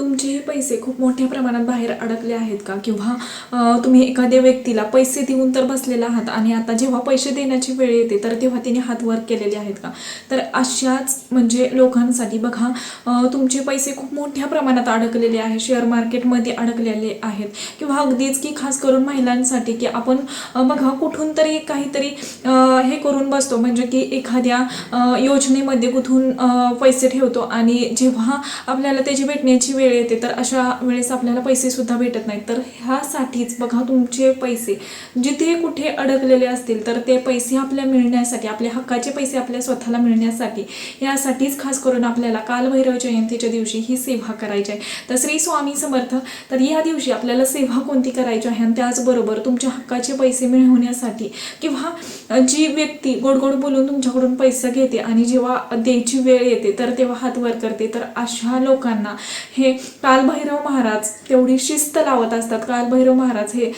तुमचे हे पैसे खूप मोठ्या प्रमाणात बाहेर अडकले आहेत का? किंवा तुम्ही एखाद्या व्यक्तीला पैसे देऊन तर बसलेला आहात आणि आता जेव्हा पैसे देण्याची वेळ येते तर तेव्हा तिने हात वर केलेले आहेत का? तर अशाच म्हणजे लोकांसाठी बघा तुमचे पैसे खूप मोठ्या प्रमाणात अडकलेले आहे शेअर मार्केटमध्ये अडकलेले आहेत. किंवा अगदीच की खास करून महिलांसाठी की आपण बघा कुठून तरी काहीतरी हे करून बसतो. म्हणजे की एखाद्या योजनेमध्ये कुठून पैसे ठेवतो आणि जेव्हा आपल्याला त्याची भेटण्याची वेळ येते तर अशा वेळेस आपल्याला पैसेसुद्धा भेटत नाहीत. तर ह्यासाठीच बघा तुमचे पैसे जिथे कुठे अडकलेले असतील तर ते पैसे आपल्या मिळण्यासाठी आपल्या हक्काचे पैसे आपल्या स्वतःला मिळण्यासाठी यासाठीच खास करून आपल्याला कालभैरव जयंतीच्या दिवशी ही सेवा करायची आहे. तर श्री स्वामी समर्थ तर या दिवशी आपल्याला सेवा कोणती करायची आहे? आणि त्याचबरोबर तुमच्या हक्काचे पैसे मिळवण्यासाठी किंवा जी व्यक्ती गोड गोड बोलून तुमच्याकडून पैसा घेते आणि जेव्हा द्यायची वेळ येते तर तेव्हा हात वर करते. तर अशा लोकांना हे कालभैरव महाराज तेवढी शिस्त लावत असतात. कालभैरव महाराज हे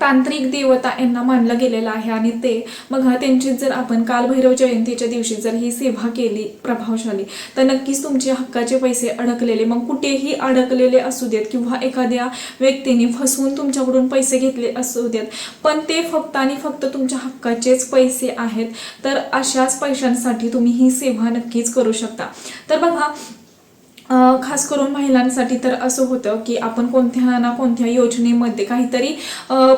तांत्रिक देवता यांना मानलं गेलेलं आहे आणि ते मग त्यांची जर आपण कालभैरव जयंतीच्या दिवशी जर ही सेवा केली प्रभावशाली तर नक्कीच तुमचे हक्काचे पैसे अडकलेले मग कुठेही अडकलेले असू देत किंवा एखाद्या व्यक्तीने फसवून तुमच्याकडून पैसे घेतले असू देत पण ते फक्त आणि फक्त तुमच्या हक्काचेच पैसे आहेत तर अशाच पैशांसाठी तुम्ही ही सेवा नक्कीच करू शकता. तर बघा खास करून महिलांसाठी तर असं होतं की आपण कोणत्या ना कोणत्या योजनेमध्ये काहीतरी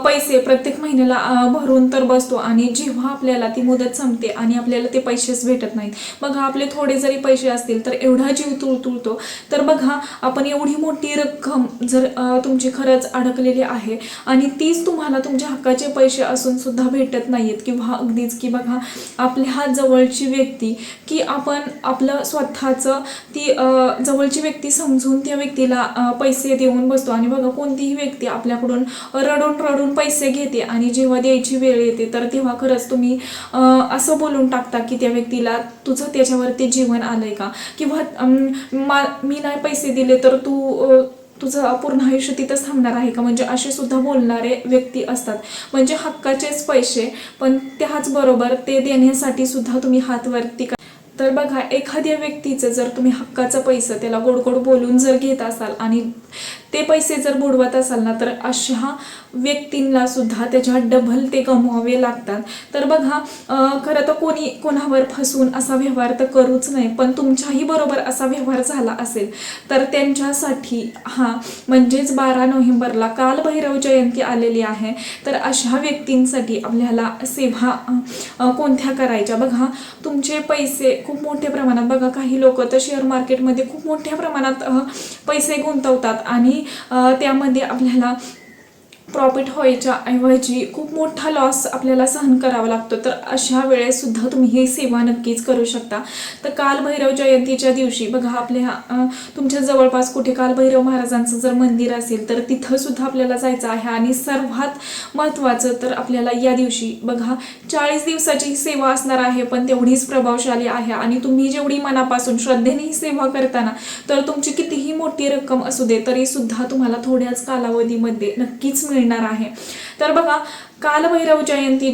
पैसे प्रत्येक महिन्याला भरून तर बसतो आणि जेव्हा आपल्याला ती मुदत संपते आणि आपल्याला ते पैसेच भेटत नाहीत. बघा आपले थोडे जरी पैसे असतील तर एवढा जीव तुळतुळतो. तर बघा आपण एवढी मोठी रक्कम जर तुमची खरंच अडकलेली आहे आणि तीच तुम्हाला तुमच्या हक्काचे पैसे असून सुद्धा भेटत नाहीत किंवा अगदीच की बघा आपल्या जवळची व्यक्ती की आपण आपलं स्वतःचं ती जवळ जवळची व्यक्ती समजून त्या व्यक्तीला पैसे देऊन बसतो. आणि बघा कोणतीही व्यक्ती आपल्याकडून रडून रडून पैसे घेते आणि जेव्हा द्यायची वेळ येते तर तेव्हा खरंच तुम्ही असं बोलून टाकता की त्या व्यक्तीला तुझं त्याच्यावरती जीवन आलं आहे का? किंवा मा मी नाही पैसे दिले तर तू तुझं पूर्ण आयुष्य तिथंच थांबणार आहे का? म्हणजे असे सुद्धा बोलणारे व्यक्ती असतात. म्हणजे हक्काचेच पैसे पण त्याचबरोबर ते देण्यासाठी सुद्धा तुम्ही हात वरती का तर बघा एखाद्या व्यक्तीचं जर तुम्ही हक्काचं पैसा त्याला गोड गोड बोलून जर घेत असाल आणि ते पैसे जर बुडवत असाल ना तर अशा व्यक्तींना सुद्धा त्याच्या डबल ते गमवावे लागतात. तर बघा खरं तर कोणी कोणावर फसून असा व्यवहार तर करूच नाही पण तुमच्याही बरोबर असा व्यवहार झाला असेल तर त्यांच्यासाठी हा म्हणजेच बारा नोव्हेंबरला कालभैरव जयंती आलेली आहे तर अशा व्यक्तींसाठी आपल्याला सेवा कोणत्या करायच्या? बघा तुमचे पैसे खूप मोठ्या प्रमाणात बघा काही लोक तर शेअर मार्केटमध्ये खूप मोठ्या प्रमाणात पैसे गुंतवतात आणि त्यामध्ये आपल्याला प्रॉफिट व्हायच्या ऐवजी खूप मोठा लॉस आपल्याला सहन करावा लागतो. तर अशा वेळेससुद्धा तुम्ही ही सेवा नक्कीच करू शकता. तर काल भैरव जयंतीच्या दिवशी बघा आपल्या तुमच्या जवळपास कुठे काल भैरव महाराजांचं जर मंदिर असेल तर तिथंसुद्धा आपल्याला जायचं आहे. आणि सर्वात महत्त्वाचं तर आपल्याला या दिवशी बघा चाळीस दिवसाची ही सेवा असणार आहे पण तेवढीच प्रभावशाली आहे. आणि तुम्ही जेवढी मनापासून श्रद्धेने ही सेवा करताना तर तुमची कितीही मोठी रक्कम असू दे तरीसुद्धा तुम्हाला थोड्याच कालावधीमध्ये नक्कीच मिळणार आहे. तर बघा कालभैरव जयंती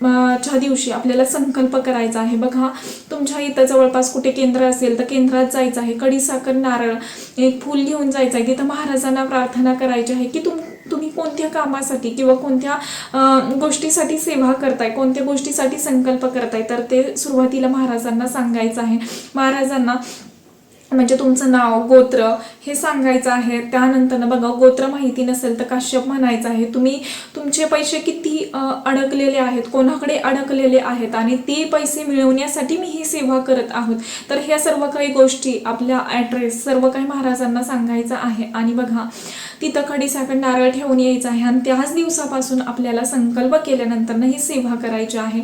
च्या दिवशी आपल्याला संकल्प करायचा आहे. बघा तुमच्या इथं जवळपास कुठे केंद्र असेल तर केंद्रात जायचं आहे. कडीसाखर नारळ एक फूल घेऊन जायचं आहे. तिथं महाराजांना प्रार्थना करायची आहे की तुम तुम्ही कोणत्या कामासाठी किंवा कोणत्या गोष्टीसाठी सेवा करताय कोणत्या गोष्टीसाठी संकल्प करताय? तर ते सुरुवातीला महाराजांना सांगायचं आहे. महाराजांना म्हणजे तुमचं नाव गोत्र हे सांगायचं आहे. त्यानंतर बघा गोत्र माहिती नसेल तर काश्यप म्हणायचं आहे. तुम्ही तुमचे पैसे किती अडकलेले आहेत? कोणाकडे अडकलेले आहेत? आणि ते पैसे मिळवण्यासाठी मी ही सेवा करत आहोत. तर ह्या सर्व काही गोष्टी आपल्या ॲड्रेस सर्व काही महाराजांना सांगायचं आहे. आणि बघा तिथं खडीसाखर नारळ ठेवून यायचं आहे आणि त्याच दिवसापासून आपल्याला संकल्प केल्यानंतर ही सेवा करायची आहे.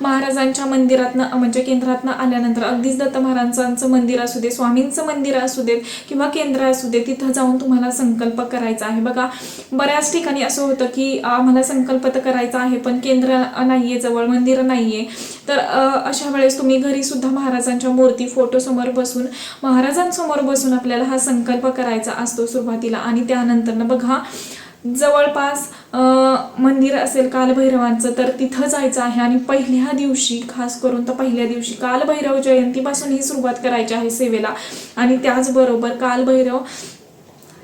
महाराजांच्या मंदिरातनं म्हणजे केंद्रातनं आल्यानंतर अगदीच दत्त महाराजांचं मंदिर असू दे स्वामींचं मंदिर असू देत किंवा केंद्र असू दे तिथं जाऊन तुम्हाला संकल्प करायचा आहे. बघा बऱ्याच ठिकाणी असं होतं की आम्हाला संकल्प तर करायचा आहे पण केंद्र नाही आहे जवळ मंदिर आहे तर अशा वेळेस तुम्ही घरी सुद्धा महाराजांच्या मूर्ती फोटो समोर बसून महाराजांसमोर बसून आपल्याला हा संकल्प करायचा असतो सुरुवातीला आणि त्यानंतर बघा जवळपास मंदिर असेल कालभैरवांचं तर तिथं जायचं आहे आणि पहिल्या दिवशी खास करून तर पहिल्या दिवशी कालभैरव जयंतीपासून ही सुरुवात करायची आहे सेवेला. आणि त्याचबरोबर कालभैरव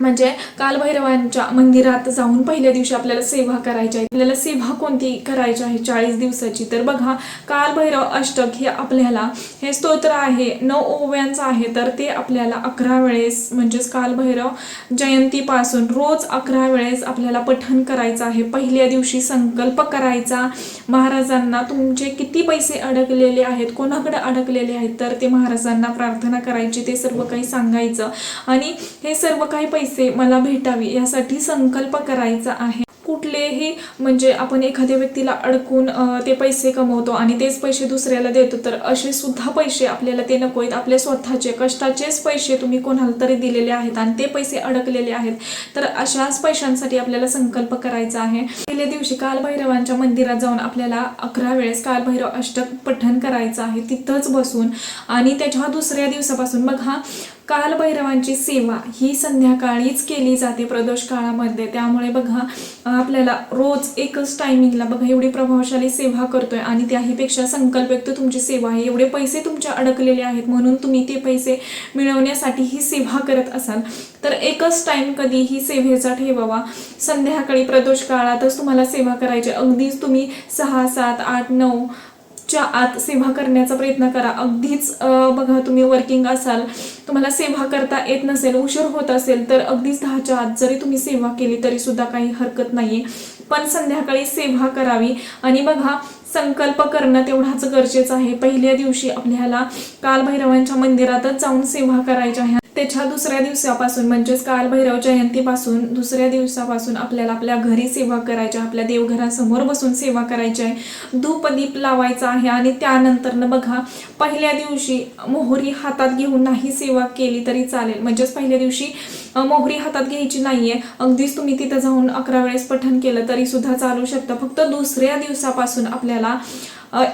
म्हणजे कालभैरवांच्या मंदिरात जाऊन पहिल्या दिवशी आपल्याला सेवा करायची आहे. आपल्याला सेवा कोणती करायची आहे चाळीस दिवसाची? तर बघा कालभैरव अष्टक हे आपल्याला हे स्तोत्र आहे नऊ ओव्यांचं आहे. तर ते आपल्याला अकरा वेळेस म्हणजेच कालभैरव जयंतीपासून रोज अकरा वेळेस आपल्याला पठण करायचं आहे. पहिल्या दिवशी संकल्प करायचा. महाराजांना तुमचे किती पैसे अडकलेले आहेत कोणाकडे अडकलेले आहेत? तर ते महाराजांना प्रार्थना करायची ते सर्व काही सांगायचं. आणि हे सर्व काही पैसे पैसे मला भेटावे यासाठी संकल्प करायचा आहे. कुठलेही म्हणजे आपण एखाद्या व्यक्तीला अडकून ते पैसे कमवतो आणि तेच पैसे दुसऱ्याला देतो तर असे सुद्धा पैसे आपल्याला ते नको आहेत. आपले स्वतःचे कष्टाचेच पैसे तुम्ही कोणाला तरी दिलेले आहेत आणि ते पैसे अडकलेले आहेत. तर अशाच पैशांसाठी आपल्याला संकल्प करायचा आहे. पहिल्या दिवशी कालभैरवांच्या मंदिरात जाऊन आपल्याला अकरा वेळेस कालभैरव अष्टक पठण करायचं आहे. तिथंच बसून आणि त्याच्या दुसऱ्या दिवसापासून मग हा कालभैरवांची सेवा ही संध्याकाळीच केली जाते प्रदोष काळामध्ये. त्यामुळे बघा आपल्याला रोज एकच टायमिंगला बघा एवढी प्रभावशाली सेवा करतोय आणि त्याहीपेक्षा संकल्पयुक्त तुमची सेवा आहे. एवढे पैसे तुमच्या अडकलेले आहेत म्हणून तुम्ही ते पैसे मिळवण्यासाठी ही सेवा करत असाल. तर एकच टाईम कधी ही सेवेचा ठेवावा. संध्याकाळी प्रदोष काळातच तुम्हाला सेवा करायची अगदीच तुम्ही सहा सात आठ नऊ च्या आत सेवा करण्याचा प्रयत्न करा. अगदीच बघा तुम्ही वर्किंग असाल तुम्हाला सेवा करता येत नसेल उशीर होत असेल तर अगदीच दहाच्या आत जरी तुम्ही सेवा केली तरी सुद्धा काही हरकत नाही पण संध्याकाळी सेवा करावी. आणि बघा संकल्प करणं तेवढाच गरजेचं आहे. पहिल्या दिवशी आपल्याला कालभैरवांच्या मंदिरातच जाऊन सेवा करायच्या आहे त्याच्या दुसऱ्या दिवसापासून म्हणजेच कालभैरव जयंतीपासून दुसऱ्या दिवसापासून आपल्याला आपल्या घरी सेवा करायची आहे, आपल्या देवघरासमोर बसून सेवा करायची आहे. धूपदीप लावायचा आहे आणि त्यानंतर बघा पहिल्या दिवशी मोहरी हातात घेऊन नाही सेवा केली तरी चालेल. म्हणजेच पहिल्या दिवशी मोहरी हातात घ्यायची नाही आहे अगदीच तुम्ही तिथं जाऊन अकरा वेळेस पठण केलं तरीसुद्धा चालू शकतं. फक्त दुसऱ्या दिवसापासून आपल्याला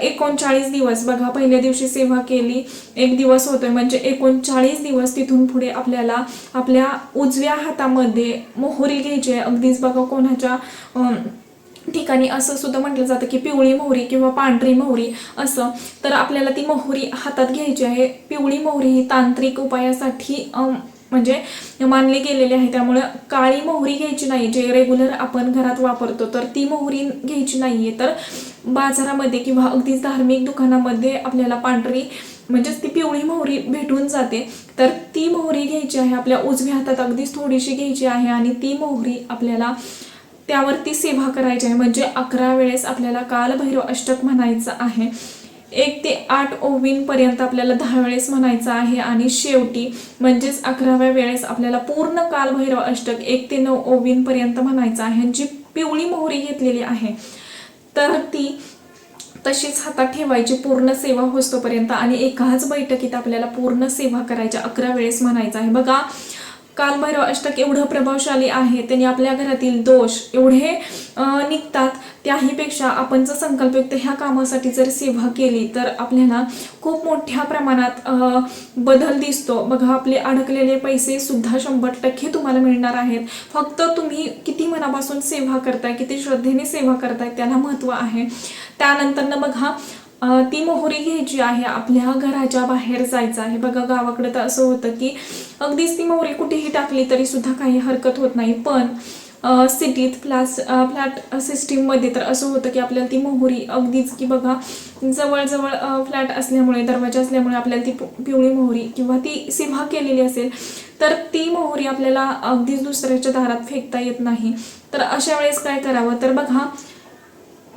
एकोणचाळीस दिवस. बघा पहिल्या दिवशी सेवा केली एक दिवस होतोय. म्हणजे एकोणचाळीस दिवस तिथून पुढे आपल्याला आपल्या उजव्या हातामध्ये मोहरी घ्यायची आहे. अगदीच बघा कोणाच्या ठिकाणी असं सुद्धा म्हटलं जातं की पिवळी मोहरी किंवा पांढरी मोहरी असं. तर आपल्याला ती मोहरी हातात घ्यायची आहे. पिवळी मोहरी ही तांत्रिक उपायासाठी म्हणजे मानली गेलेले आहे. त्यामुळे काळी मोहरी घ्यायची नाही जे रेग्युलर आपण घरात वापरतो तर ती मोहरी घ्यायची नाही आहे तर बाजारामध्ये किंवा अगदीच धार्मिक दुकानामध्ये आपल्याला पांढरी म्हणजेच ती पिवळी मोहरी भेटून जाते. तर ती मोहरी घ्यायची आहे आपल्या उजव्या हातात अगदीच थोडीशी घ्यायची आहे आणि ती मोहरी आपल्याला त्यावरती सेवा करायची आहे. म्हणजे अकरा वेळेस आपल्याला कालभैरव अष्टक म्हणायचं आहे. एक ते आठ ओवींपर्यंत आपल्याला दहा वेळेस म्हणायचं आहे आणि शेवटी म्हणजेच अकराव्या वेळेस आपल्याला पूर्ण कालभैरव अष्टक एक ते नऊ ओवींपर्यंत म्हणायचं आहे. जी पिवळी मोहरी घेतलेली आहे तर ती तशीच हातात ठेवायची पूर्ण सेवा होस्तोपर्यंत. आणि एकाच बैठकीत आपल्याला पूर्ण सेवा करायच्या अकरा वेळेस म्हणायचं आहे. बघा कालभैरव अष्टक एवढं प्रभावशाली आहे त्यांनी आपल्या घरातील दोष एवढे निघतात त्याहीपेक्षा आपण जर संकल्पयुक्त ह्या कामासाठी जर सेवा केली तर आपल्याला खूप मोठ्या प्रमाणात बदल दिसतो. बघा आपले अडकलेले पैसे सुद्धा शंभर टक्के तुम्हाला मिळणार आहेत. फक्त तुम्ही किती मनापासून सेवा करताय किती श्रद्धेने सेवा करताय त्याला महत्त्व आहे. त्यानंतरनं बघा ती मोहरी घ्यायची आहे आपल्या घराच्या बाहेर जायचं आहे. बघा गावाकडे तर असं होतं की अगदीच ती मोहरी कुठेही टाकली तरी सुद्धा काही हरकत होत नाही. पण सिटीत फ्लॅस फ्लॅट सिस्टीममध्ये तर असं होतं की आपल्याला ती मोहरी अगदीच की बघा जवळजवळ फ्लॅट असल्यामुळे दरवाजा असल्यामुळे आपल्याला ती पिवळी मोहरी किंवा ती सेवा केलेली असेल तर ती मोहरी आपल्याला अगदीच दुसऱ्याच्या दारात फेकता येत नाही. तर अशा वेळेस काय करावं? तर बघा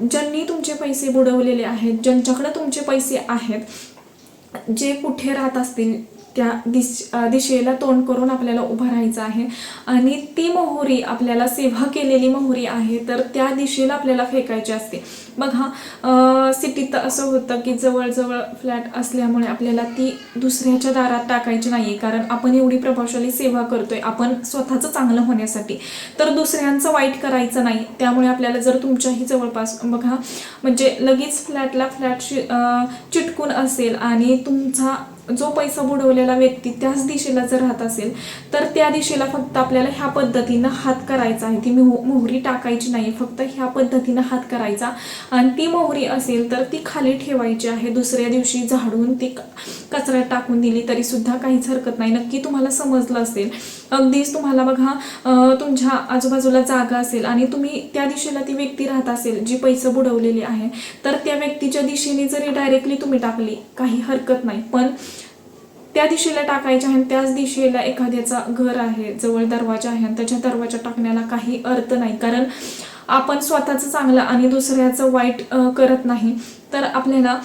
ज्यांनी तुमचे पैसे बुडवलेले आहेत ज्यांच्याकडे तुमचे पैसे आहेत जे कुठे राहत असतील त्या दिश दिशेला तोंड करून आपल्याला उभं राहायचं आहे. आणि ती मोहरी आपल्याला सेवा केलेली मोहरी आहे तर त्या दिशेला आपल्याला फेकायची असते. बघा सिटीत असं होतं की जवळजवळ फ्लॅट असल्यामुळे आपल्याला ती दुसऱ्याच्या दारात टाकायची नाही कारण आपण एवढी प्रभावशाली सेवा करतोय आपण स्वतःचं चांगलं होण्यासाठी. तर दुसऱ्यांचं वाईट करायचं नाही त्यामुळे आपल्याला जर तुमच्याही जवळपास बघा म्हणजे लगेच फ्लॅटला फ्लॅट चिटकून असेल आणि तुमचा जो पैसा बुडवलेला व्यक्ती त्याच दिशेला जर राहत असेल तर त्या दिशेला फक्त आपल्याला ह्या पद्धतीनं हात करायचा आहे. ती मोहरी टाकायची नाही फक्त ह्या पद्धतीनं हात करायचा. आणि ती मोहरी असेल तर ती खाली ठेवायची आहे. दुसऱ्या दिवशी झाडून ती कचऱ्यात टाकून दिली तरी सुद्धा काहीच हरकत नाही. नक्की तुम्हाला समजलं असेल. अगदीच तुम्हाला बघा तुमच्या आजूबाजूला जागा असेल आणि तुम्ही त्या दिशेला ती व्यक्ती राहत असेल जी पैसे बुडवलेली आहे तर त्या व्यक्तीच्या दिशेने जरी डायरेक्टली तुम्ही टाकली काही हरकत नाही. पण त्या दिशेला टाकायच्या आहे आणि त्याच दिशेला एखाद्याचा घर आहे जवळ दरवाजा आहे आणि त्याच्या दरवाजा टाकण्याला काही अर्थ नाही. कारण आपण स्वतःचं चांगलं आणि दुसऱ्याचं वाईट करत नाही. तर आपल्याला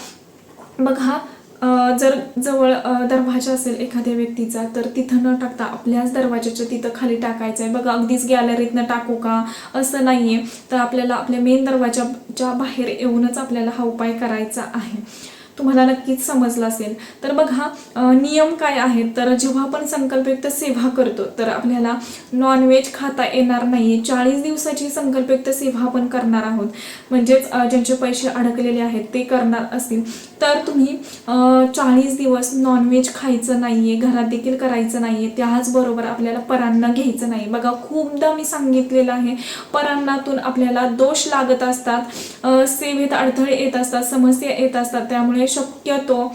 बघा जर जवळ दरवाजा असेल एखाद्या व्यक्तीचा तर तिथं न टाकता आपल्याच दरवाजाच्या तिथं खाली टाकायचं आहे. बघा अगदीच गॅलरीतनं टाकू का? असं नाही आहे तर आपल्याला आपल्या मेन दरवाजाच्या बाहेर येऊनच आपल्याला हा उपाय करायचा आहे. तुम्हाला नक्कीच समजलं असेल. तर बघा नियम काय आहेत? तर जेव्हा आपण संकल्पयुक्त सेवा करतो तर आपल्याला नॉनव्हेज खाता येणार नाही चाळीस दिवसाची संकल्पयुक्त सेवा आपण करणार आहोत. म्हणजेच ज्यांचे पैसे अडकलेले आहेत ते करणार असतील. तर तुम्ही चाळीस दिवस नॉनव्हेज खायचं नाहीये घरात देखील करायचं नाही आहे त्याचबरोबर आपल्याला परांना घ्यायचं नाही. बघा खूपदा मी सांगितलेलं आहे परांनातून आपल्याला दोष लागत असतात सेवेत अडथळे येत असतात समस्या येत असतात त्यामुळे शक्यतो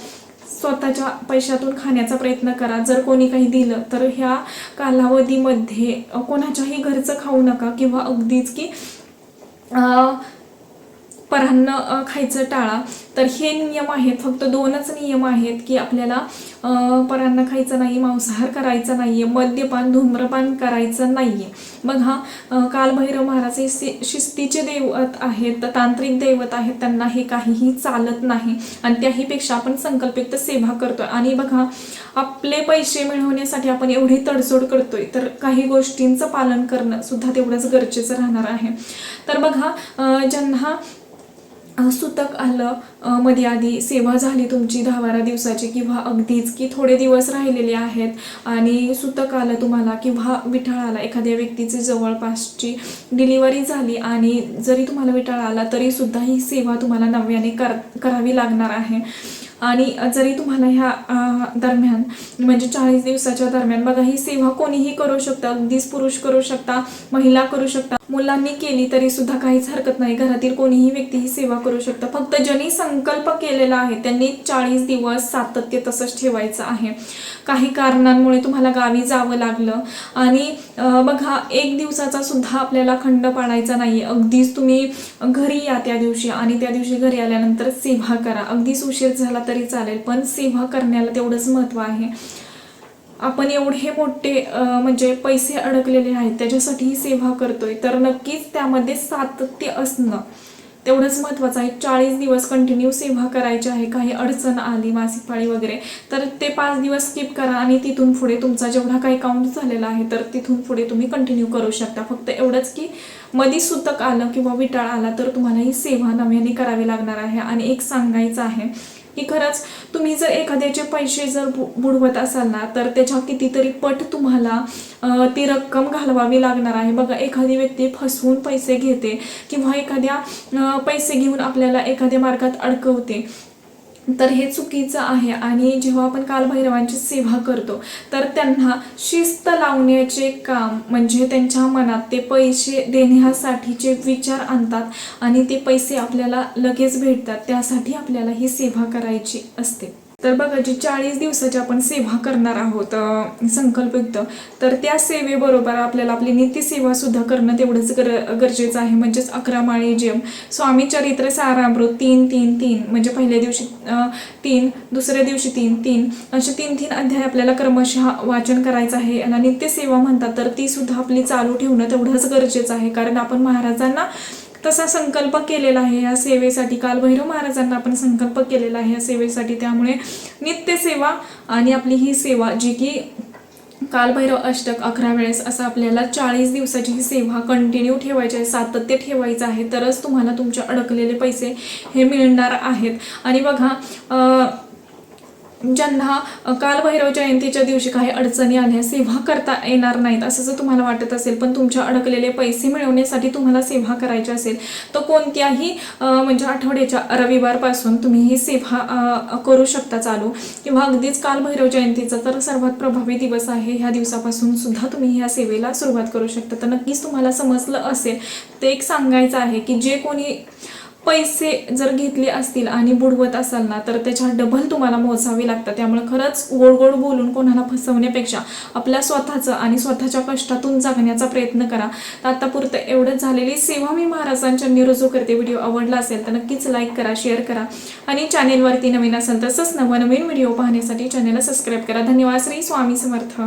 स्वतःच्या पैशातून खाण्याचा प्रयत्न करा. जर कोणी काही दिलं तर ह्या कालावधीमध्ये कोणाच्याही घरचं खाऊ नका किंवा अगदीच की परान्न खायचं टाळा. तर हे नियम आहेत फक्त दोनच नियम आहेत की आपल्याला परान्न खायचं नाही मांसाहार करायचा नाही आहे मद्यपान धूम्रपान करायचं नाही मग हा कालभैरव महाराज हे शि- शिस्तीचे दैवत आहेत तांत्रिक दैवत आहेत त्यांना हे काहीही चालत नाही. आणि त्याहीपेक्षा आपण संकल्पित सेवा करतोय. आणि बघा आपले पैसे मिळवण्यासाठी आपण एवढी तडजोड करतोय. तर काही गोष्टींचं पालन करणं सुद्धा तेवढंच गरजेचं राहणार आहे. तर बघा ज्यांना सुतक आलं मध्ये आधी सेवा झाली तुमची दहा बारा दिवसाची किंवा अगदीच की थोडे दिवस राहिलेले आहेत आणि सुतक आलं तुम्हाला किंवा विठाळ आला एखाद्या व्यक्तीची जवळपासची डिलिव्हरी झाली आणि जरी तुम्हाला विठाळ आला तरीसुद्धा ही सेवा तुम्हाला नव्याने कर करावी लागणार आहे. आणि जरी तुम्हाला ह्या दरम्यान म्हणजे चाळीस दिवसाच्या दरम्यान बघा ही सेवा कोणीही करू शकतं अगदीच पुरुष करू शकता महिला करू शकता मुलांनी केली तरी सुद्धा काहीच हरकत नाही. घरातील कोणीही व्यक्ती ही सेवा करू शकतं. फक्त ज्यांनी संकल्प केलेला आहे त्यांनी चाळीस दिवस सातत्य तसंच ठेवायचं आहे. काही कारणांमुळे तुम्हाला गावी जावं लागलं आणि बघा एक दिवसाचा सुद्धा आपल्याला खंड पाडायचा नाही अगदीच तुम्ही घरी या त्या दिवशी आणि त्या दिवशी घरी आल्यानंतर सेवा करा. अगदीच उशीर झाला तरी चालेल पण सेवा करण्याला तेवढंच महत्त्व आहे. आपण एवढे मोठे म्हणजे पैसे अडकलेले आहेत त्याच्यासाठी सेवा करतोय. तर नक्कीच त्यामध्ये सातत्य असणं तेवढंच महत्त्वाचं आहे. चाळीस दिवस कंटिन्यू सेवा करायची आहे काही अडचण आली मासिक पाळी वगैरे तर ते पाच दिवस स्किप करा आणि तिथून पुढे तुमचा जेवढा काही काउंट झालेला आहे तर तिथून पुढे तुम्ही कंटिन्यू करू शकता. फक्त एवढंच की मधी सुतक आलं किंवा विटाळ आला तर तुम्हाला ही सेवा नव्याने करावी लागणार आहे. आणि एक सांगायचं आहे की खरंच तुम्ही जर एखाद्याचे पैसे जर बुडवत असाल ना तर त्याच्या कितीतरी पट तुम्हाला ती रक्कम घालवावी लागणार आहे. बघा एखादी व्यक्ती फसवून पैसे घेते किंवा एखाद्या पैसे घेऊन आपल्याला एखाद्या मार्गात अडकवते. तर हे चुकीचं आहे. आणि जेव्हा आपण कालभैरवांची सेवा करतो तर त्यांना शिस्त लावण्याचे काम म्हणजे त्यांच्या मनात ते पैसे देण्यासाठीचे विचार आणतात आणि ते पैसे आपल्याला लगेच भेटतात. त्यासाठी आपल्याला ही सेवा करायची असते. तर बघा जी चाळीस दिवसाची आपण सेवा करणार आहोत संकल्पयुक्त तर त्या सेवेबरोबर आपल्याला आपली नित्यसेवासुद्धा करणं तेवढंच गर गरजेचं आहे. म्हणजेच अकरा माळी जेम स्वामी चरित्र सारामृत तीन तीन तीन म्हणजे पहिल्या दिवशी तीन दुसऱ्या दिवशी तीन तीन असे तीन तीन अध्याय आपल्याला क्रमशः वाचन करायचं आहे. याला नित्यसेवा म्हणतात तर ती सुद्धा आपली चालू ठेवणं तेवढंच गरजेचं आहे. कारण आपण महाराजांना तसा संकल्प केलेला आहे या सेवेसाठी. काल भैरव महाराजांना आपण संकल्प केलेला आहे या सेवेसाठी. त्यामुळे नित्यसेवा आणि आपली ही सेवा जी की कालभैरव अष्टक अकरा वेळेस असं आपल्याला चाळीस दिवसाची ही सेवा कंटिन्यू ठेवायची आहे सातत्य ठेवायचं आहे तरच तुम्हाला तुमचे अडकलेले पैसे हे मिळणार आहेत. आणि बघा ज्यांना कालभैरव जयंतीच्या दिवशी काही अडचणी आल्या सेवा करता येणार नाहीत असं जर तुम्हाला वाटत असेल पण तुमच्या अडकलेले पैसे मिळवण्यासाठी तुम्हाला सेवा करायची असेल तर कोणत्याही म्हणजे आठवड्याच्या रविवारपासून तुम्ही ही सेवा करू शकता चालू. किंवा अगदीच कालभैरव जयंतीचा तर सर्वात प्रभावी दिवस आहे ह्या दिवसापासून सुद्धा तुम्ही ह्या सेवेला सुरुवात करू शकता. तर नक्कीच तुम्हाला समजलं असेल ते एक सांगायचं आहे की जे कोणी पैसे जर घेतले असतील आणि बुडवत असाल ना तर त्याच्या डबल तुम्हाला मोजावे लागतात. त्यामुळे खरंच गोड गोड बोलून कोणाला फसवण्यापेक्षा आपल्या स्वतःचं आणि स्वतःच्या कष्टातून जगण्याचा प्रयत्न करा. तर आतापुरतं एवढंच झालेली. सेवा मी महाराजांच्या रुजू करते. व्हिडिओ आवडला असेल तर नक्कीच लाईक करा शेअर करा. आणि चॅनेलवरती नवीन असेल तसंच नवनवीन व्हिडिओ पाहण्यासाठी चॅनेलला सबस्क्राईब करा. धन्यवाद. श्री स्वामी समर्थ.